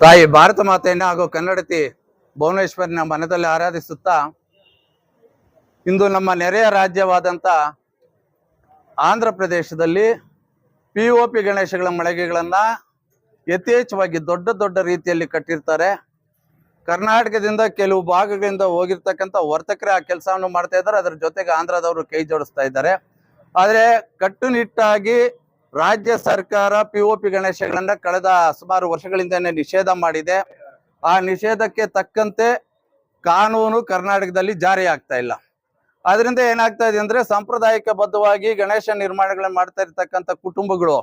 ತಾಯಿ ಭಾರತ ಮಾತೆಯನ್ನ ಹಾಗೂ ಕನ್ನಡತಿ ಭುವನೇಶ್ವರಿನ ಮನದಲ್ಲಿ ಆರಾಧಿಸುತ್ತಾ ಇಂದು ನಮ್ಮ ನೆರೆಯ ರಾಜ್ಯವಾದಂಥ ಆಂಧ್ರ ಪ್ರದೇಶದಲ್ಲಿ ಪಿ ಒ ಪಿ ಗಣೇಶಗಳ ಮಳಿಗೆಗಳನ್ನು ಯಥೇಚ್ಛವಾಗಿ ದೊಡ್ಡ ದೊಡ್ಡ ರೀತಿಯಲ್ಲಿ ಕಟ್ಟಿರ್ತಾರೆ. ಕರ್ನಾಟಕದಿಂದ ಕೆಲವು ಭಾಗಗಳಿಂದ ಹೋಗಿರ್ತಕ್ಕಂಥ ವರ್ತಕರೇ ಆ ಕೆಲಸವನ್ನು ಮಾಡ್ತಾ ಇದ್ದಾರೆ. ಅದರ ಜೊತೆಗೆ ಆಂಧ್ರದವರು ಕೈ ಜೋಡಿಸ್ತಾ ಇದ್ದಾರೆ. ಆದರೆ ಕಟ್ಟುನಿಟ್ಟಾಗಿ ರಾಜ್ಯ ಸರ್ಕಾರ ಪಿ ಒ ಪಿ ಗಣೇಶಗಳನ್ನ ಕಳೆದ ಸುಮಾರು ವರ್ಷಗಳಿಂದನೇ ನಿಷೇಧ ಮಾಡಿದೆ. ಆ ನಿಷೇಧಕ್ಕೆ ತಕ್ಕಂತೆ ಕಾನೂನು ಕರ್ನಾಟಕದಲ್ಲಿ ಜಾರಿ ಆಗ್ತಾ ಇಲ್ಲ. ಅದರಿಂದ ಏನಾಗ್ತಾ ಇದೆ ಅಂದ್ರೆ ಸಾಂಪ್ರದಾಯಿಕ ಬದ್ಧವಾಗಿ ಗಣೇಶ ನಿರ್ಮಾಣಗಳನ್ನ ಮಾಡ್ತಾ ಇರ್ತಕ್ಕಂಥ ಕುಟುಂಬಗಳು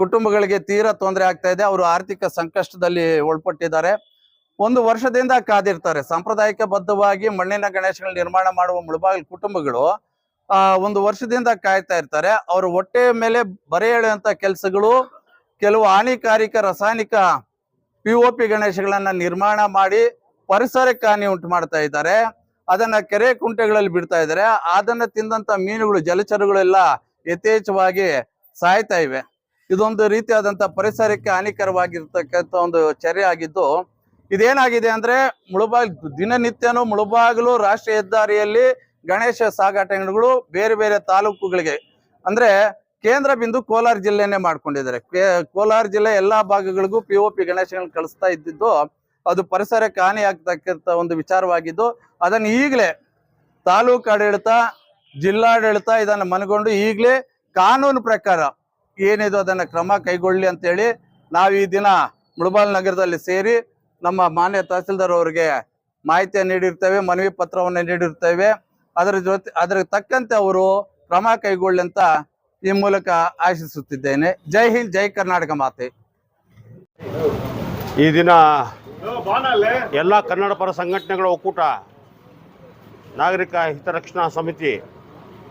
ಕುಟುಂಬಗಳಿಗೆ ತೀರಾ ತೊಂದರೆ ಆಗ್ತಾ ಇದೆ. ಅವರು ಆರ್ಥಿಕ ಸಂಕಷ್ಟದಲ್ಲಿ ಒಳಪಟ್ಟಿದ್ದಾರೆ. ಒಂದು ವರ್ಷದಿಂದ ಕಾದಿರ್ತಾರೆ. ಸಾಂಪ್ರದಾಯಿಕ ಬದ್ಧವಾಗಿ ಮಣ್ಣಿನ ಗಣೇಶಗಳ ನಿರ್ಮಾಣ ಮಾಡುವ ಮುಳುಬಾಗಿಲು ಕುಟುಂಬಗಳು ಆ, ಒಂದು ವರ್ಷದಿಂದ ಕಾಯ್ತಾ ಇರ್ತಾರೆ. ಅವ್ರ ಹೊಟ್ಟೆ ಮೇಲೆ ಬರೆ ಕೆಲಸಗಳು, ಕೆಲವು ಹಾನಿಕಾರಿಕ ರಾಸಾಯನಿಕ ಪಿ ಒ ಪಿ ಗಣೇಶಗಳನ್ನ ನಿರ್ಮಾಣ ಮಾಡಿ ಪರಿಸರಕ್ಕೆ ಹಾನಿ ಉಂಟು ಮಾಡ್ತಾ ಇದ್ದಾರೆ. ಅದನ್ನ ಕೆರೆ ಕುಂಟೆಗಳಲ್ಲಿ ಬಿಡ್ತಾ ಇದ್ದಾರೆ. ಅದನ್ನ ತಿಂದಂತ ಮೀನುಗಳು, ಜಲಚರಗಳೆಲ್ಲ ಯಥೇಚ್ಛವಾಗಿ ಸಾಯ್ತಾ ಇವೆ. ಇದೊಂದು ರೀತಿಯಾದಂತ ಪರಿಸರಕ್ಕೆ ಹಾನಿಕರವಾಗಿರ್ತಕ್ಕಂಥ ಒಂದು ಚರ್ಯ ಆಗಿದ್ದು, ಇದೇನಾಗಿದೆ ಅಂದ್ರೆ ಮುಳುಬಾಗಿಲು ದಿನನಿತ್ಯನೂ ಮುಳುಬಾಗಿಲು ರಾಷ್ಟ್ರೀಯ ಹೆದ್ದಾರಿಯಲ್ಲಿ ಗಣೇಶ ಸಾಗಾಟಗಳು ಬೇರೆ ಬೇರೆ ತಾಲೂಕುಗಳಿಗೆ. ಅಂದ್ರೆ ಕೇಂದ್ರ ಬಿಂದು ಕೋಲಾರ ಜಿಲ್ಲೆನೆ ಮಾಡ್ಕೊಂಡಿದ್ದಾರೆ. ಕೋಲಾರ ಜಿಲ್ಲೆ ಎಲ್ಲಾ ಭಾಗಗಳಿಗೂ ಪಿ ಒ ಪಿ ಗಣೇಶಗಳನ್ನ ಕಳಿಸ್ತಾ ಇದ್ದಿದ್ದು ಅದು ಪರಿಸರಕ್ಕೆ ಹಾನಿ ಆಗ್ತಕ್ಕಂಥ ಒಂದು ವಿಚಾರವಾಗಿದ್ದು, ಅದನ್ನು ಈಗಲೇ ತಾಲೂಕು ಆಡಳಿತ, ಜಿಲ್ಲಾಡಳಿತ ಇದನ್ನು ಮನಗೊಂಡು ಈಗಲೇ ಕಾನೂನು ಪ್ರಕಾರ ಏನಿದು ಅದನ್ನ ಕ್ರಮ ಕೈಗೊಳ್ಳಿ ಅಂತೇಳಿ ನಾವು ಈ ದಿನ ಮುಳಬಾಲ್ ನಗರದಲ್ಲಿ ಸೇರಿ ನಮ್ಮ ಮಾನ್ಯ ತಹಸೀಲ್ದಾರ್ ಅವರಿಗೆ ಮಾಹಿತಿಯನ್ನು ನೀಡಿರ್ತೇವೆ, ಮನವಿ ಪತ್ರವನ್ನು ನೀಡಿರ್ತೇವೆ. ಅದರ ಜೊತೆ ಅದರ ತಕ್ಕಂತೆ ಅವರು ಕ್ರಮ ಕೈಗೊಳ್ಳಿ ಅಂತ ಈ ಮೂಲಕ ಆಶಿಸುತ್ತಿದ್ದೇನೆ. ಜೈ ಹಿಂದ್ ಜೈ ಕರ್ನಾಟಕ ಮಾತೆ. ಈ ದಿನ ಎಲ್ಲ ಕನ್ನಡ ಪರ ಸಂಘಟನೆಗಳ ಒಕ್ಕೂಟ ನಾಗರಿಕ ಹಿತರಕ್ಷಣಾ ಸಮಿತಿ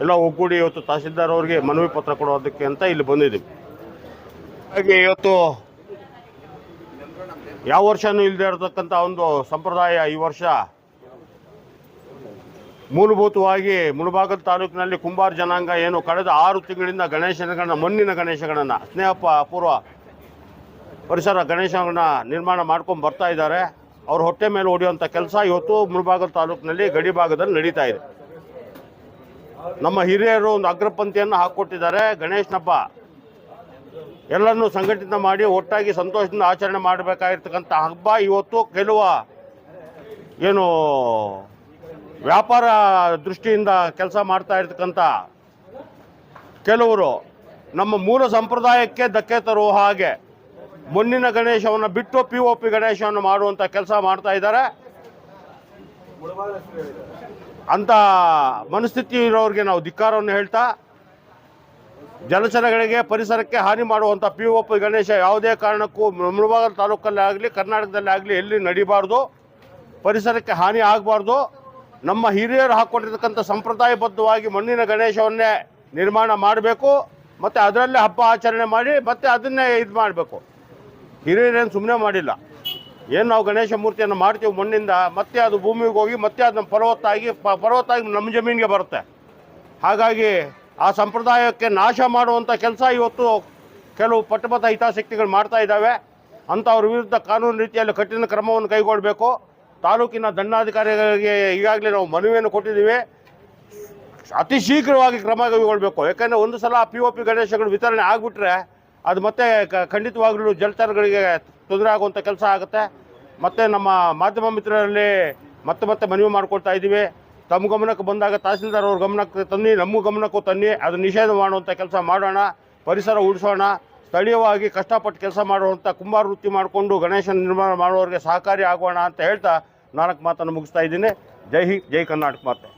ಎಲ್ಲ ಒಗ್ಗೂಡಿ ಇವತ್ತು ತಹಸೀಲ್ದಾರ್ ಅವರಿಗೆ ಮನವಿ ಪತ್ರ ಕೊಡೋದಕ್ಕೆ ಅಂತ ಇಲ್ಲಿ ಬಂದಿದ್ದೀವಿ. ಹಾಗೆ ಇವತ್ತು ಯಾವ ವರ್ಷನೂ ಇಲ್ಲದೆ ಇರತಕ್ಕಂಥ ಒಂದು ಸಂಪ್ರದಾಯ ಈ ವರ್ಷ ಮೂಲಭೂತವಾಗಿ ಮುಳುಭಾಗದ ತಾಲೂಕಿನಲ್ಲಿ ಕುಂಬಾರ ಜನಾಂಗ ಏನು ಕಳೆದ ಆರು ತಿಂಗಳಿಂದ ಗಣೇಶನಗಳನ್ನ, ಮಣ್ಣಿನ ಗಣೇಶಗಳನ್ನ, ಸ್ನೇಹಪ್ಪ ಅಪೂರ್ವ ಪರಿಸರ ಗಣೇಶನ ನಿರ್ಮಾಣ ಮಾಡ್ಕೊಂಡು ಬರ್ತಾ ಇದ್ದಾರೆ. ಅವ್ರ ಹೊಟ್ಟೆ ಮೇಲೆ ಹೊಡೆಯುವಂಥ ಕೆಲಸ ಇವತ್ತು ಮುಳುಭಾಗದ ತಾಲೂಕಿನಲ್ಲಿ ಗಡಿ ಭಾಗದಲ್ಲಿ ನಡೀತಾ ಇದೆ. ನಮ್ಮ ಹಿರಿಯರು ಒಂದು ಅಗ್ರಪಂಥಿಯನ್ನು ಹಾಕ್ಕೊಟ್ಟಿದ್ದಾರೆ ಗಣೇಶನಪ್ಪ ಎಲ್ಲರನ್ನೂ ಸಂಘಟಿತ ಮಾಡಿ ಒಟ್ಟಾಗಿ ಸಂತೋಷದಿಂದ ಆಚರಣೆ ಮಾಡಬೇಕಾಗಿರ್ತಕ್ಕಂಥ ಹಬ್ಬ ಇವತ್ತು. ಕೆಲವ ಏನು ವ್ಯಾಪಾರ ದೃಷ್ಟಿಯಿಂದ ಕೆಲಸ ಮಾಡ್ತಾ ಇರ್ತಕ್ಕಂಥ ಕೆಲವರು ನಮ್ಮ ಮೂಲ ಸಂಪ್ರದಾಯಕ್ಕೆ ಧಕ್ಕೆ ತರುವ ಹಾಗೆ ಮಣ್ಣಿನ ಗಣೇಶವನ್ನು ಬಿಟ್ಟು ಪಿ ಒ ಪಿ ಗಣೇಶವನ್ನು ಮಾಡುವಂಥ ಕೆಲಸ ಮಾಡ್ತಾ ಇದ್ದಾರೆ. ಅಂತ ಮನಸ್ಥಿತಿ ಇರೋರಿಗೆ ನಾವು ಧಿಕ್ಕಾರವನ್ನು ಹೇಳ್ತಾ, ಜಲಚರಗಳಿಗೆ ಪರಿಸರಕ್ಕೆ ಹಾನಿ ಮಾಡುವಂಥ ಪಿ ಒ ಪಿ ಗಣೇಶ ಯಾವುದೇ ಕಾರಣಕ್ಕೂ ಮುಳಬಾಗಲ್ ತಾಲೂಕಲ್ಲಿ ಆಗಲಿ, ಕರ್ನಾಟಕದಲ್ಲಿ ಆಗಲಿ ಎಲ್ಲಿ ನಡಿಬಾರ್ದು, ಪರಿಸರಕ್ಕೆ ಹಾನಿ ಆಗಬಾರ್ದು. ನಮ್ಮ ಹಿರಿಯರು ಹಾಕ್ಕೊಂಡಿರ್ತಕ್ಕಂಥ ಸಂಪ್ರದಾಯಬದ್ಧವಾಗಿ ಮಣ್ಣಿನ ಗಣೇಶವನ್ನೇ ನಿರ್ಮಾಣ ಮಾಡಬೇಕು, ಮತ್ತು ಅದರಲ್ಲೇ ಹಬ್ಬ ಆಚರಣೆ ಮಾಡಿ, ಮತ್ತು ಅದನ್ನೇ ಇದು ಮಾಡಬೇಕು. ಹಿರಿಯರೇನು ಸುಮ್ಮನೆ ಮಾಡಿಲ್ಲ. ಏನು ನಾವು ಗಣೇಶ ಮೂರ್ತಿಯನ್ನು ಮಾಡ್ತೀವಿ ಮಣ್ಣಿಂದ, ಮತ್ತೆ ಅದು ಭೂಮಿಗೆ ಹೋಗಿ, ಮತ್ತೆ ಅದನ್ನು ಫಲವತ್ತಾಗಿ ಫಲವತ್ತಾಗಿ ನಮ್ಮ ಜಮೀನಿಗೆ ಬರುತ್ತೆ. ಹಾಗಾಗಿ ಆ ಸಂಪ್ರದಾಯಕ್ಕೆ ನಾಶ ಮಾಡುವಂಥ ಕೆಲಸ ಇವತ್ತು ಕೆಲವು ಪಟ್ಟಭದ ಹಿತಾಸಕ್ತಿಗಳು ಮಾಡ್ತಾ ಇದ್ದಾವೆ. ಅಂಥವ್ರ ವಿರುದ್ಧ ಕಾನೂನು ರೀತಿಯಲ್ಲಿ ಕಠಿಣ ಕ್ರಮವನ್ನು ಕೈಗೊಳ್ಳಬೇಕು. ತಾಲೂಕಿನ ದಂಡಾಧಿಕಾರಿಗಳಿಗೆ ಈಗಾಗಲೇ ನಾವು ಮನವಿಯನ್ನು ಕೊಟ್ಟಿದ್ದೀವಿ. ಅತಿ ಶೀಘ್ರವಾಗಿ ಕ್ರಮ ಕೈಗೊಳ್ಳಬೇಕು ಯಾಕಂದರೆ ಒಂದು ಸಲ ಪಿ ಒ ಪಿ ಗಣೇಶಗಳು ವಿತರಣೆ ಆಗಿಬಿಟ್ರೆ ಅದು ಮತ್ತೆ ಖಂಡಿತವಾಗಲೂ ಜಲಚರಗಳಿಗೆ ತೊಂದರೆ ಆಗುವಂಥ ಕೆಲಸ ಆಗುತ್ತೆ. ಮತ್ತು ನಮ್ಮ ಮಾಧ್ಯಮ ಮಿತ್ರರಲ್ಲಿ ಮತ್ತೆ ಮತ್ತೆ ಮನವಿ ಮಾಡ್ಕೊಳ್ತಾ ಇದ್ದೀವಿ. ತಮ್ಮ ಗಮನಕ್ಕೆ ಬಂದಾಗ ತಹಸೀಲ್ದಾರ್ ಅವ್ರ ಗಮನಕ್ಕೆ ತನ್ನಿ, ನಮ್ಮ ಗಮನಕ್ಕೂ ತನ್ನಿ. ಅದು ನಿಷೇಧ ಮಾಡುವಂಥ ಕೆಲಸ ಮಾಡೋಣ, ಪರಿಸರ ಉಳಿಸೋಣ, ಸ್ಥಳೀಯವಾಗಿ ಕಷ್ಟಪಟ್ಟು ಕೆಲಸ ಮಾಡುವಂಥ ಕುಂಬಾರ ವೃತ್ತಿ ಮಾಡಿಕೊಂಡು ಗಣೇಶನ ನಿರ್ಮಾಣ ಮಾಡುವವರಿಗೆ ಸಹಕಾರಿ ಆಗೋಣ ಅಂತ ಹೇಳ್ತಾ ನಾಲ್ಕು ಮಾತನ್ನು ಮುಗಿಸ್ತಾ ಇದ್ದೀನಿ. ಜೈ ಹಿಂದ್ ಜೈ ಕರ್ನಾಟಕ ಮಾತೆ.